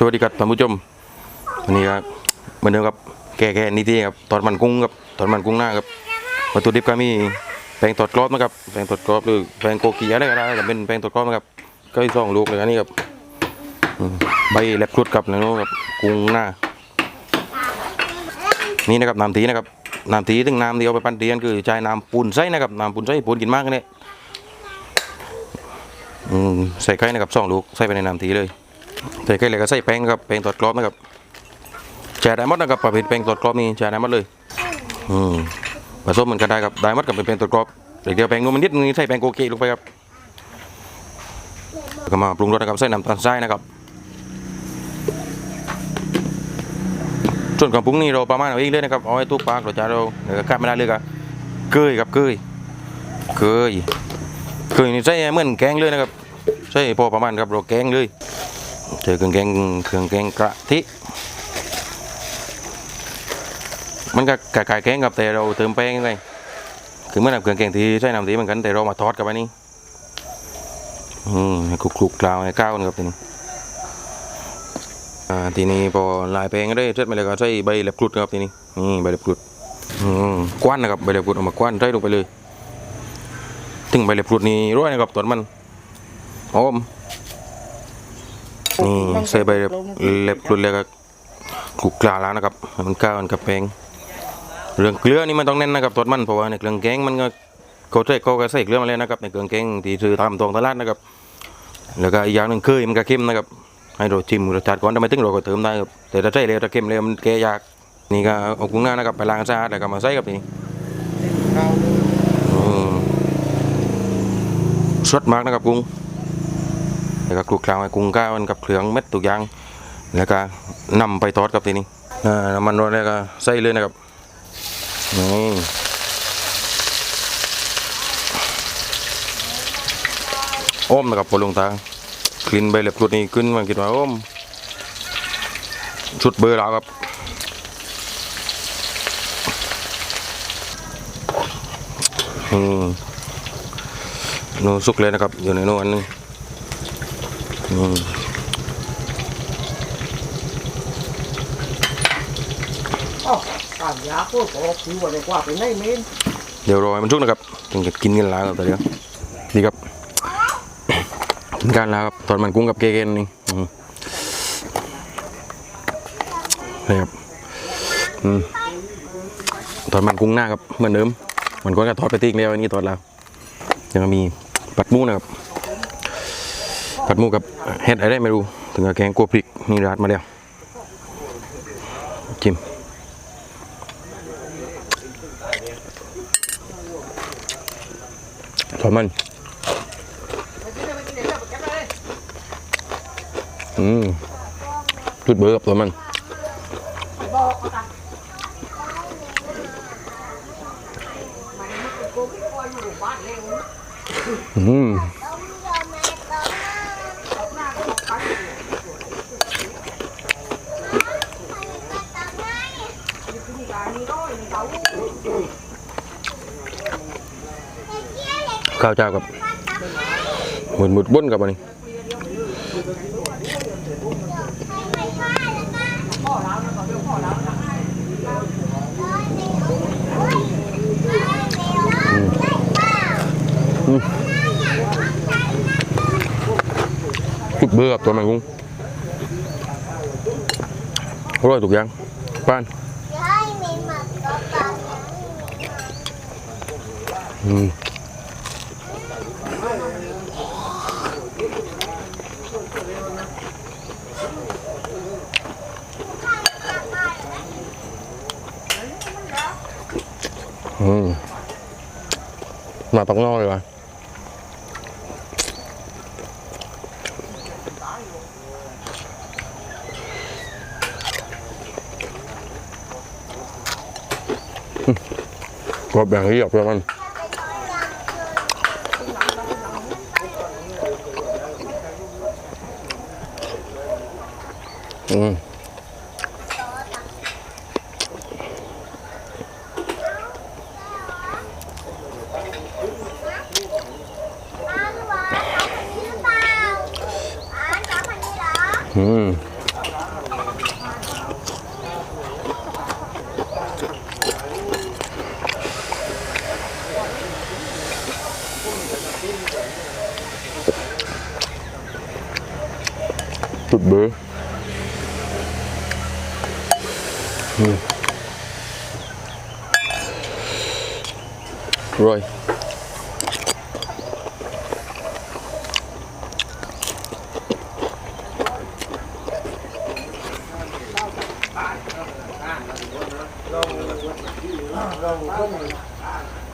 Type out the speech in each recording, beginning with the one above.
สวัสดีครับท่านผู้ชมวันนี้ครับเหมือนเดิมครับแก่ๆนี่ที่ครับทอดมันกุ้งครับทอดมันกุ้งหน้าครับวัตถุดิบก็มีแป้งทอดกรอบนะครับแป้งทอดกรอบหรือแป้งโกกีอะไรก็ได้แต่เป็นแป้งทอดกรอบนะครับก็อีกสองลูกเลยอันนี้ครับใบแลบครุดกับนะนู้นครับกุ้งหน้า นี่นะครับน้ำตีนะครับน้ำตีถึงน้ำเดียวไปปั้นเตียนคือใช้น้ำปูนใส่นะครับน้ำปูนใส่ปูนกินมากเนี่ยใส่ไก่นะครับสองลูกใส่ไปในน้ำตีเลย ใส่ไก่เลยก็ใส่แป้งครับแป้งทอดกรอบนะครับแช่ได้หมดนะครับประเภทแป้งทอดกรอบนี่แช่ได้หมดเลยอืมผสมเหมือนกันได้ครับได้หมดกับเป็นแป้งทอดกรอบเดี๋ยวแป้งนูนมันนิดนึงใส่แป้งโกเกลงไปครับก็มาปรุงรสนะครับใส่น้ำตาลทรายนะครับส่วนของปรุงนี่เราประมาณเอาเองเลยนะครับเอาให้ทุกปลากเราจะเราเดี๋ยวก็ขาดไม่ได้เลยครับเกยครับเกยเกยเกยนี่ใส่เหมือนแกงเลยนะครับใส่พอประมาณครับเราแกงเลย เจอเครื่องแกงเครื่องแกงกะทิ มันก็กะกายแกงกับแต่เราเติมแป้งไปคือเมื่อนำเครื่องแกงที่ใช้น้ำตีเหมือนกันแต่เรามาทอดกับอันนี้อืมให้คลุกๆกลาวให้ก้าวกันครับทีนี้อ่าทีนี้พอลายแป้งได้เสร็จไปแล้วก็ใส่ใบเล็บกรุดครับทีนี้นี่ใบเล็บกรุดอืมกว้านนะครับใบเล็บกรุดเอามากว้านใส่ลงไปเลยถึงใบเล็บกรุดนี่ร้อยนะครับตอนมันหอม นี่ใส่ใบเล็บเล็บรุนเลยก็คลุกกลาแล้วนะครับให้มันก้าวกันกับแป้งเรื่องเกลือนี่มันต้องแน่นนะครับตดมันเพราะว่าในเครื่องแกงมันก็เขาใส่เขาก็ใส่เกลือมาเลยนะครับในเครื่องแกงที่ซื้อตามตรงตลาดนะครับแล้วก็อีกอย่างหนึ่งเคยมันก็เค็มนะครับให้เราชิมรสชาติก่อนทำไมถึงเราก็เติมได้ครับแต่ถ้าใส่เลยถ้าเค็มเลยมันแก้ยากนี่ก็เอากุ้งหน้านะครับไปล้างสะอาดแล้วก็มาใส่กับนี่อืมสดมากนะครับกุ้ง แล้วก็คลุกเคล้าให้กุ้งก้าวมันกับเครื่องเม็ดทุกอย่างแล้วก็นำไปทอดกับทีนี้อ่าน้ำมันร้อนแล้วก็ใส่เลยนะครับนี่อ้อมนะครับพอลงตากลิ่นใบเล็บกรุดนี่ขึ้นมาคิดว่าอ้อมชุดเบอร์แล้วครับอืมโนสุกเลยนะครับอยู่ในโน่นนนึง เดี๋ยวรอให้มันชุกนะครับถึงจะกินกันแล้วครับตอนนี้นี่ครับกินกันแล้วครับตอนมันกุ้งกับเกเกนนี่นี่ครับตอนมันกุ้งหน้าครับเหมือนเดิมมันก็จะทอดไปติ๊กแล้วอันนี้ทอดแล้วยังมีปัดมูนะครับ ปัดหมูกับเห็ดอะไรไม่รู้ ถึงกับแกงกัวพริกนี่ราดมาแล้วจิ้มถอดมัน อืมจุดเบอร์กับตัวมันอืม ข้าวเจ้ากับหมุนหมุดบุ้นกับอันนี้จุดเบอร์กับตัวมันกุ้งอร่อยถูกยังป้านอืม มาปักนอกเลยวะ Mm. Chút bế mm. Rồi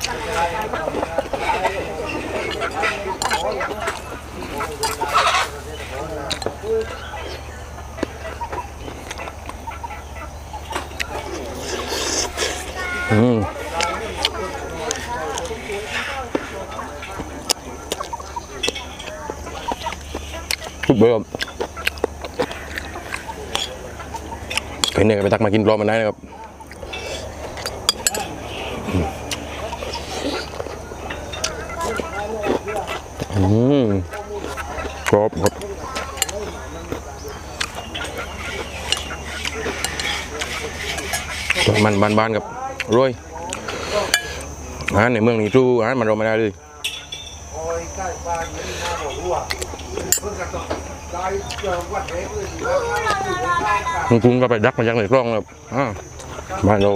อืมเมื่อนั้นต้องเกิดกันนั้นไอ้เหนี่ยก็ว่าข้อมูลนี้นั่นข้อมูลอย่างนั้นที่จะขอเราอยากจะชุ่มเราขอไม่รู้อืมทุบเบอร์ครับเนี่ยไปตักมากินรอมันได้นะครับ อืมกรอบครับมันบานบานๆกับรวยอาหารในเมืองนี้สู้อาหารมันเราไม่ได้เลยคอยใกล้บ้านไม่น่าบอกว่าเพิ่งจะต้องได้เลยคุณคุณก็ไปดักมาจากในกล้องครับบ้านเรา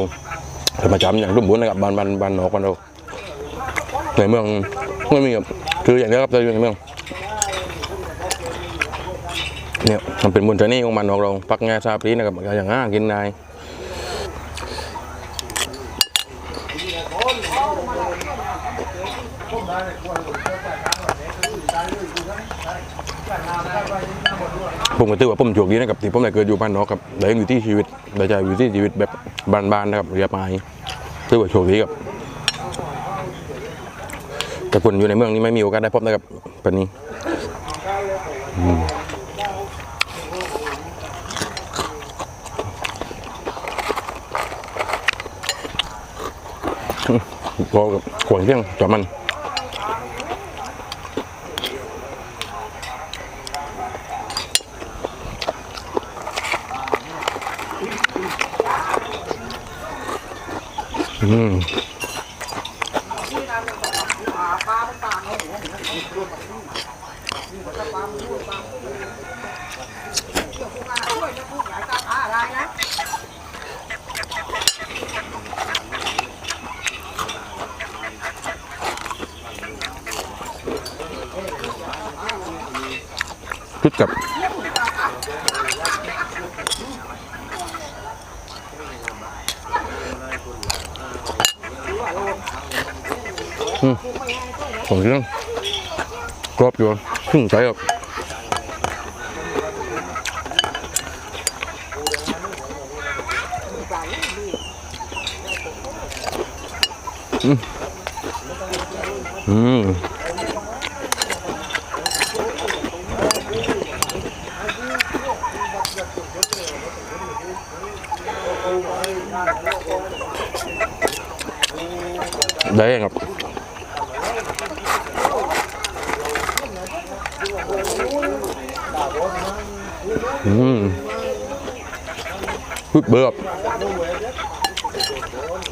ธรรมาจำอย่างรุ่มบุญนะครับบ้านบ้านบ้านนอกบ้านเราในเมืองไม่มีครับ คืออย่างเดียวครับแต่อยู่ในเมืองเนี่ยมันเป็นบุญชนีของบ้านนอกเราปักงาชาปรีนะครับอย่างง่ากินนายผมก็ถือว่าผมโชคดีนะครับที่ผมได้เกิดอยู่บ้านนอกครับได้อยู่ที่ชีวิตได้ใจอยู่ที่ชีวิตแบบบ้านๆนะครับเรียบง่ายถือว่าโชคดีครับ แต่คนอยู่ในเมืองนี้ไม่มีโอกาสได้พบนะครับแบบนี้พอกับขวดเที่ยงจอมันอืม พิดกับของเรื่องกรอบอยู่ขึ้นใจครับอืมอืม ได้ครับอืมพุดเบิร์บ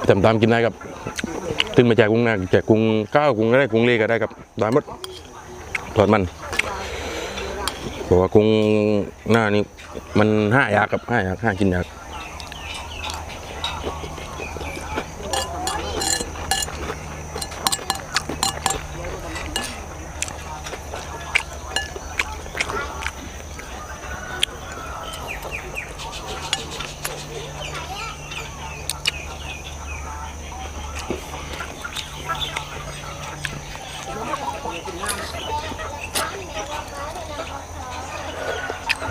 จำตามกินได้ครับขึ้นมาจากกรุงนาจากกรุงก้าวกรุงอะไรกรุงเลก็ได้ครับได้หมดทอดมันเพราะว่ากรุงหน้านี่มันห้ายากครับห้ายากห้ากินยาก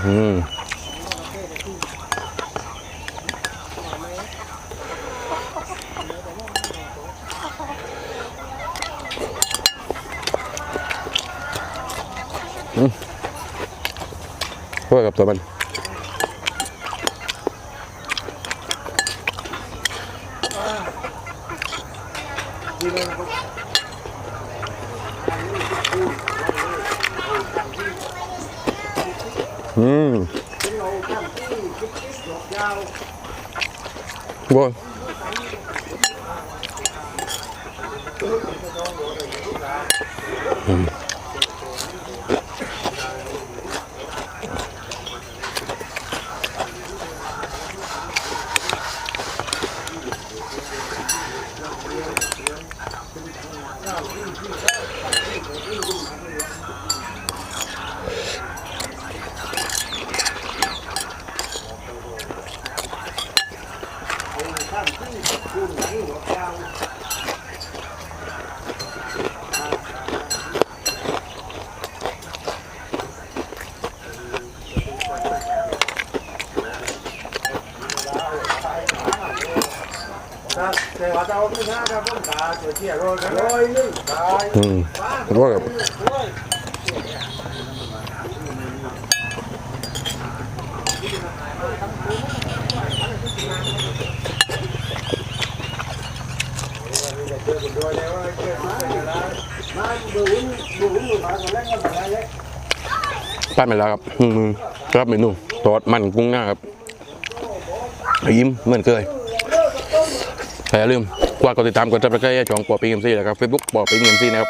Mm. Mm. Juega วโว้ยนะ ต่ว่าจะเอาขึ้นหน้าครับผมตาเสียเที่ยวร้อยหนึ่งตายอืมโว้ย เจอคนด้วยแล้วเจอคนด้วยแล้วมาดูวุ้นดูวุ้นดูมาคนแรกก็มาแล้ว ปั้นไปแล้วครับอืมครับเมนูทอดมันกุ้งหน้าครับยิ้มเหมือนเคยแต่อย่าลืมกว่ากดติดตามกดจับตะไคร้ช่องปอปีเอ็มซีนะครับเฟซบุ๊กปอปีเอ็มซีนะครับ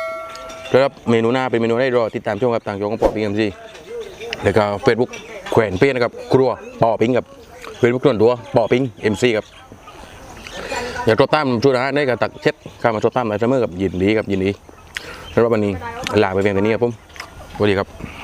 ครับเมนูหน้าเป็นเมนูได้รอติดตามช่องครับทางช่องของปอปีเอ็มซีแล้วก็เฟซบุ๊กแขวนเปี้ยนะครับครัวปอปิงกับเฟซบุ๊กส่วนตัวปอปิงเอ็มซีครับอยากโทรตามช่วยนะได้กับตักเช็ดข้ามาโทรตามอะไรเสมอกับยินดีครับยินดีสำหรับวันนี้ลาไปเพียงเท่านี้ครับผมสวัสดีครับ